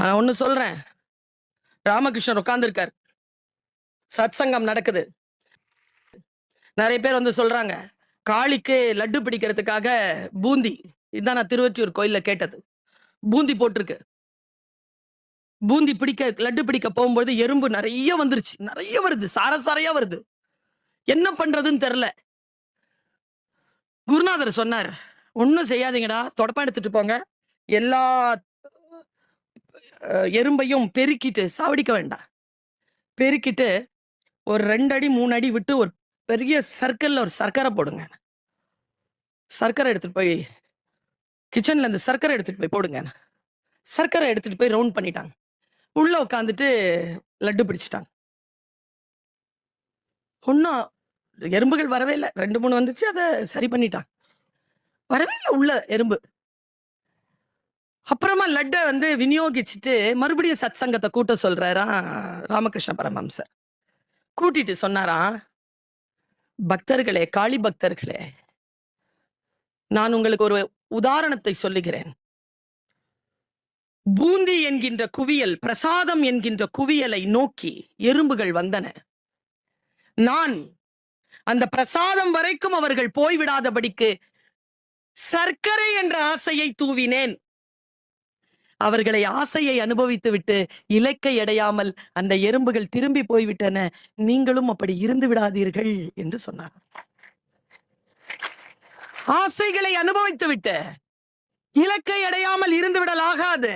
நான் ஒன்று சொல்றேன். ராமகிருஷ்ணர் உட்காந்துருக்கார் சத்சங்கம் நடக்குது. நிறைய பேர் வந்து சொல்றாங்க காளிக்கு லட்டு பிடிக்கிறதுக்காக பூந்தி. இதுதான் நான் திருவற்றியூர் கோயில்ல கேட்டது. பூந்தி போட்டிருக்கு. பூந்தி பிடிக்க லட்டு பிடிக்க போகும்போது எறும்பு நிறைய வந்துருச்சு. நிறைய வருது. சார சாரையா வருது. என்ன பண்றதுன்னு தெரில குருநாதர் சொன்னார் ஒன்றும் செய்யாதீங்கடா. தொடப்பம் எடுத்துட்டு போங்க. எல்லா எறும்பையும் பெருக்கிட்டு சாவடிக்க வேண்டாம் பெருக்கிட்டு ஒரு ரெண்டு அடி மூணு அடி விட்டு ஒரு பெரிய சர்க்கிளில் ஒரு சர்க்கரை போடுங்க. சர்க்கரை எடுத்துட்டு போய் கிச்சனில் இந்த சர்க்கரை எடுத்துகிட்டு போய் போடுங்க. சர்க்கரை எடுத்துகிட்டு போய் ரவுண்ட் பண்ணிட்டாங்க. உள்ளே உட்காந்துட்டு லட்டு பிடிச்சிட்டாங்க. ஒன்றும் எறும்புகள் வரவே இல்லை. ரெண்டு மூணு வந்துச்சு அதை சரி பண்ணிட்டாங்க. வரவே இல்லை உள்ள எறும்பு. அப்புறமா லட்டை வந்து விநியோகிச்சுட்டு மறுபடியும் சத் சங்கத்தை கூட்ட சொல்றாரா ராமகிருஷ்ண பரமம்சர் கூட்டிட்டு சொன்னாராம் பக்தர்களே காளி பக்தர்களே நான் உங்களுக்கு ஒரு உதாரணத்தை சொல்லுகிறேன். பூந்தி என்கின்ற குவியல் பிரசாதம் என்கின்ற குவியலை நோக்கி எறும்புகள் வந்தன. நான் அந்த பிரசாதம் வரைக்கும் அவர்கள் போய்விடாதபடிக்கு சர்க்கரை என்ற ஆசையை தூவினேன். அவர்களை ஆசையை அனுபவித்து விட்டு இலக்கை அடையாமல் அந்த எறும்புகள் திரும்பி போய்விட்டன. நீங்களும் அப்படி இருந்து விடாதீர்கள் என்று சொன்னார். ஆசைகளை அனுபவித்து விட்டு இலக்கை அடையாமல் இருந்து விடலாகாது.